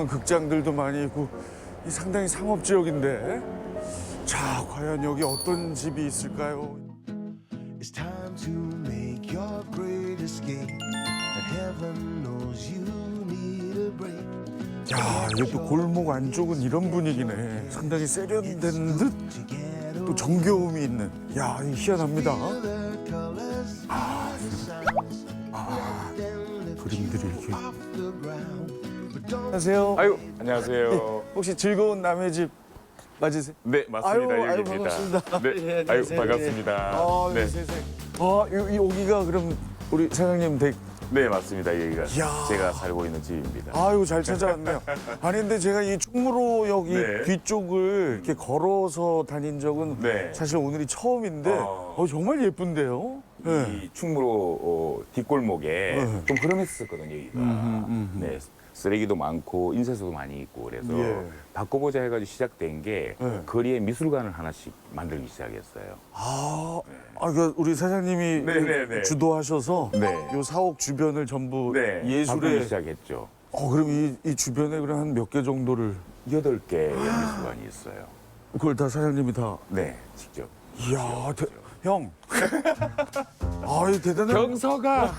유명한 극장들도 많이 있고 이 상당히 상업 지역인데 자 과연 여기 어떤 집이 있을까요? It's time to make your great escape. And heaven knows you need a break. 야 이게 또 골목 안쪽은 이런 분위기네 상당히 세련된 듯 또 정겨움이 있는 야 희한합니다 The colors, 안녕하세요 아유 안녕하세요. 혹시 즐거운 남의 집 맞으세요? 네 맞습니다 아유, 아유, 여기입니다. 반갑습니다. 네 예, 아유 안녕하세요. 반갑습니다. 아, 네. 세상에. 아, 요- 여기가 그럼 우리 사장님 댁. 네 맞습니다 여기가 이야. 제가 살고 있는 집입니다. 아유, 잘 찾아왔네요. 아니, 근데 제가 이 충무로역 이 네. 뒤쪽을 이렇게 걸어서 다닌 적은 네. 사실 오늘이 처음인데, 어. 어, 정말 예쁜데요? 네. 이 충무로 어, 뒷골목에 네. 좀 그러했었거든요 여기가. 네 쓰레기도 많고 인쇄소도 많이 있고 그래서 예. 바꿔보자 해가지고 시작된 게 네. 거리에 미술관을 하나씩 만들기 시작했어요. 아, 아, 그 우리 사장님이 네, 네, 네. 주도하셔서 네. 요 사옥 주변을 전부 네 바꾸기 예술의 시작했죠. 어, 그럼 이, 이 주변에 그럼 한 몇 개 정도를 여덟 개의 미술관이 있어요. 그걸 다 사장님이 다 네 직접. 이야, 대, 형. 아, 이 대단한 경서가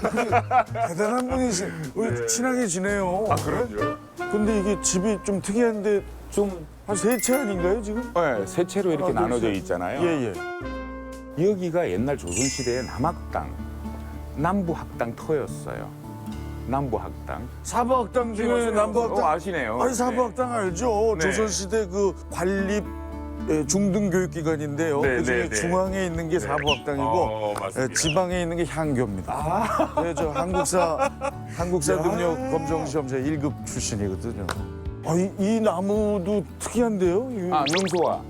대단한 분이시. 우리 친하게 지내요. 아 그럼요. 근데 이게 집이 좀 특이한데 좀한세채 아닌가요 지금? 네, 세 채로 이렇게 아, 나눠져 그렇죠. 있잖아요. 예예. 여기가 옛날 조선시대의 남학당, 남부학당 터였어요. 남부학당. 사부학당 중에 어, 남부학당. 아시네요. 아니 사부학당 알죠. 네. 조선시대 그 관립 예, 중등 교육 기관인데요. 네, 그 중에 네, 네. 중앙에 있는 게 사부학당이고 어, 맞습니다. 예, 지방에 있는 게 향교입니다. 네, 저 한국사 한국사 능력 검정 시험 제 1급 출신이거든요. 아, 이, 이 나무도 특이한데요? 이- 아, 능소화.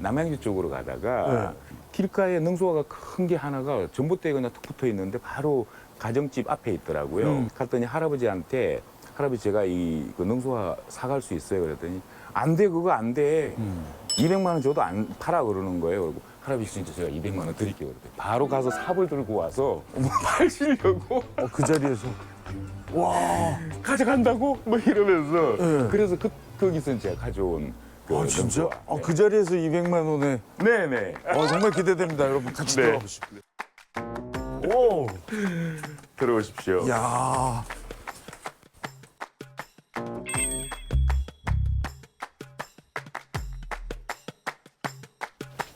남양주 쪽으로 가다가 네. 길가에 능소화가 큰 게 하나가 전봇대에 그냥 툭 붙어 있는데 바로 가정집 앞에 있더라고요. 음. 갔더니 할아버지한테 할아버지 제가 이그 능소화 사갈 수 있어요. 그랬더니 안 돼 그거 안 돼. 음. 200만 원 줘도 안 팔아 그러는 거예요. 그리고 할아버지 진짜 제가 200만 원 드릴게요. 그랬더니 바로 가서 삽을 들고 와서 팔시려고 어, 그 자리에서 가져간다고 뭐 이러면서 네. 그래서 그 거기서 제가 가져온 그 아 진짜? 능소화. 아, 그 자리에서 200만 원에 네네. 어, 정말 기대됩니다. 여러분 같이 네. 들어가 보시죠. 오, 들어오십시오. 야,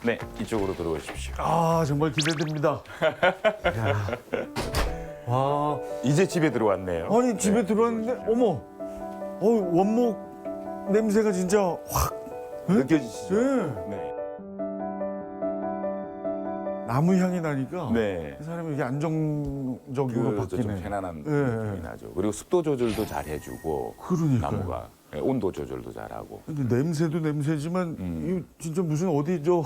네, 이쪽으로 들어오십시오. 아 정말 기대됩니다. 야. 와, 이제 집에 들어왔네요. 아니 집에 들어왔는데 어머, 어 원목 냄새가 진짜 확. 느껴지시죠? 예. 네. 나무 향이 나니까 네. 이 사람이 이게 안정적으로 그좀 바뀌네. 편안한 예, 느낌이 예. 나죠. 그리고 습도 조절도 잘 해주고 그러니까요. 나무가 예, 온도 조절도 잘하고. 근데 냄새도 냄새지만 음. 이거 진짜 무슨 어디 저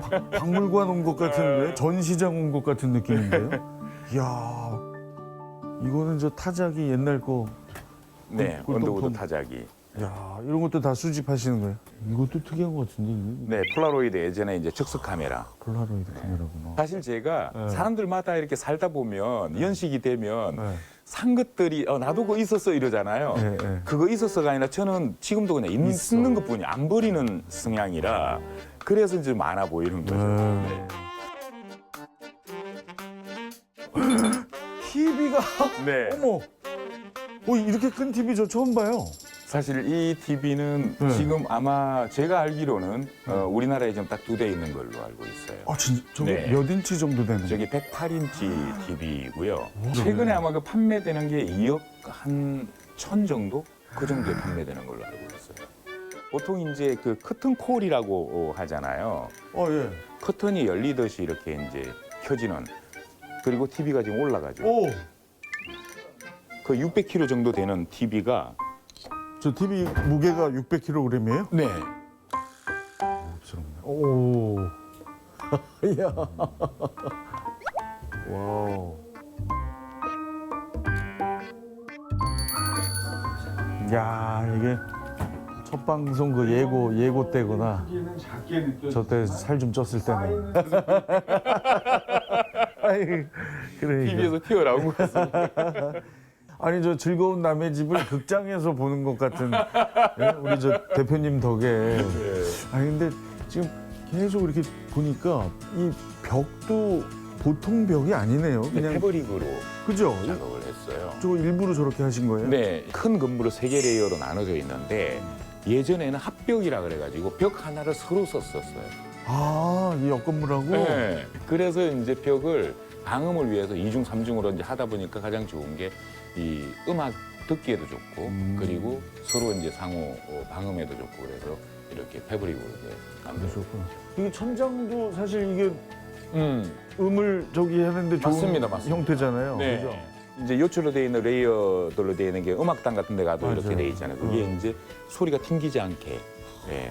박- 박물관 온 것 같은데 전시장 온 것 같은 느낌인데요. 이야 이거는 저 타작이 옛날 거. 네, 꿀- 온도구도 꿀떡폰. 타작이. 야 이런 것도 다 수집하시는 거예요? 이것도 특이한 것 같은데 이게 네, 폴라로이드 예전에 이제 즉석 카메라. 폴라로이드 카메라구나. 사실 제가 네. 사람들마다 이렇게 살다 보면 연식이 되면 네. 산 것들이 어, 나도 그거 있었어 이러잖아요. 네, 네. 그거 있었어가 아니라 저는 지금도 그냥 있는. 있는 것뿐이 안 버리는 성향이라 그래서 이제 많아 보이는 거죠. 네. 네. TV가 네. 어머, 어 이렇게 큰 TV 저 처음 봐요. 사실 이 TV는 네. 지금 아마 제가 알기로는 어, 우리나라에 지금 딱 두 대 있는 걸로 알고 있어요. 아 진짜 저게 네. 몇 인치 정도 되는? 저기 108인치 TV이고요. 최근에 아마 그 판매되는 게 2억 한 천 정도 그 정도에 판매되는 걸로 알고. 보통 이제 그 커튼 콜이라고 하잖아요. 어 예. 커튼이 열리듯이 이렇게 이제 켜지는 그리고 TV가 지금 올라가죠. 오, 그 600kg 정도 되는 TV가 저 TV 무게가 600kg이에요? 네. 오. 야. 와우. 야, 이게 첫 방송 그 예고 예고 때구나. 저 때 살 좀 쪘을 때는. 아이, 그래. TV에서 튀어나온 것 같습니다. 아니 저 즐거운 남의 집을 극장에서 보는 것 같은 예? 우리 저 대표님 덕에 아니 근데 지금 계속 이렇게 보니까 이 벽도 보통 벽이 아니네요 그냥 패브릭으로 그죠 작업을 했어요. 저거 일부러 저렇게 하신 거예요? 네, 큰 건물로 세 개 레이어로 나눠져 있는데 예전에는 합벽이라 그래가지고 벽 하나를 서로 썼었어요. 아 이 옆 건물하고 네. 그래서 이제 벽을 방음을 위해서 이중삼중으로 이제 하다 보니까 가장 좋은 게 이 음악 듣기에도 좋고 음. 그리고 서로 이제 상호 어, 방음에도 좋고 그래서 이렇게 패브릭으로 이제. 그러셨구나 이게 천장도 사실 이게 음, 음을 저기 하는데 좋은 맞습니다, 맞습니다. 형태잖아요 네. 그죠? 이제 요철로 되어 있는 레이어들로 되어 있는 게 음악당 같은 데 가도 이렇게. 돼 있잖아요. 그게 음. 이제 소리가 튕기지 않게 예.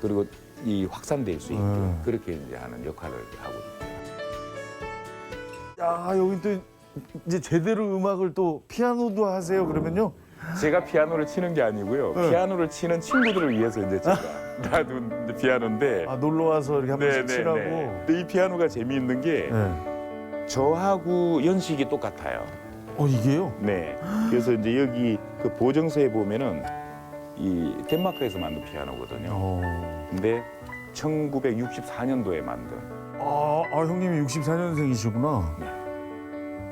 그리고 이 확산될 수 있게 음. 그렇게 이제 하는 역할을 하고 있어요. 야 여기 또 이제 제대로 음악을 또 피아노도 하세요 그러면요 제가 피아노를 치는 게 아니고요. 네. 피아노를 치는 친구들을 위해서 이제 제가 놔둔 이제 피아노인데 아 놀러 와서 이렇게 한 번씩 네, 네, 치라고 네. 근데 이 피아노가 재미있는 게 네. 저하고 연식이 똑같아요. 어 이게요? 네. 그래서 이제 여기 그 보정서에 보면은 이 덴마크에서 만든 피아노거든요. 어. 근데 1964년도에 만든 아, 아 형님이 64년생이시구나. 네.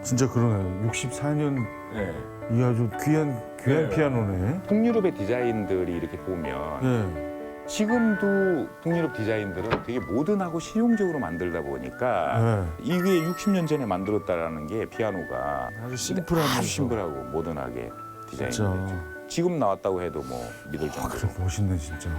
진짜 그러네. 64년 네. 이 아주 귀한 귀한 네. 피아노네. 북유럽의 디자인들이 이렇게 보면 네. 지금도 북유럽 디자인들은 되게 모던하고 실용적으로 만들다 보니까 네. 이게 60년 전에 만들었다라는 게 피아노가 아주 심플하면서 아주 심플하고 모던하게 디자인이 진짜. 됐죠. 지금 나왔다고 해도 뭐 믿을 아, 정도로. 그래 멋있네 진짜.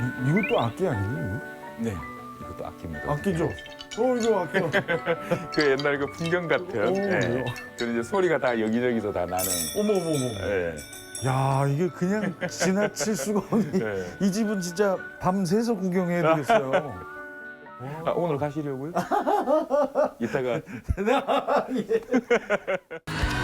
이, 이것도 악기 아니에요? 네. 이것도 악기입니다. 악기죠. 어 이거 악기. 그 옛날 그 풍경 같은. 오, 네. 그래요? 그 이제 소리가 다 여기저기서 다 나는. 어머 어머 어머. 네. 야 이게 그냥 지나칠 수가 없네. 네. 이 집은 진짜 밤새서 구경해야 되겠어요. 아, 오늘 가시려고요? 이따가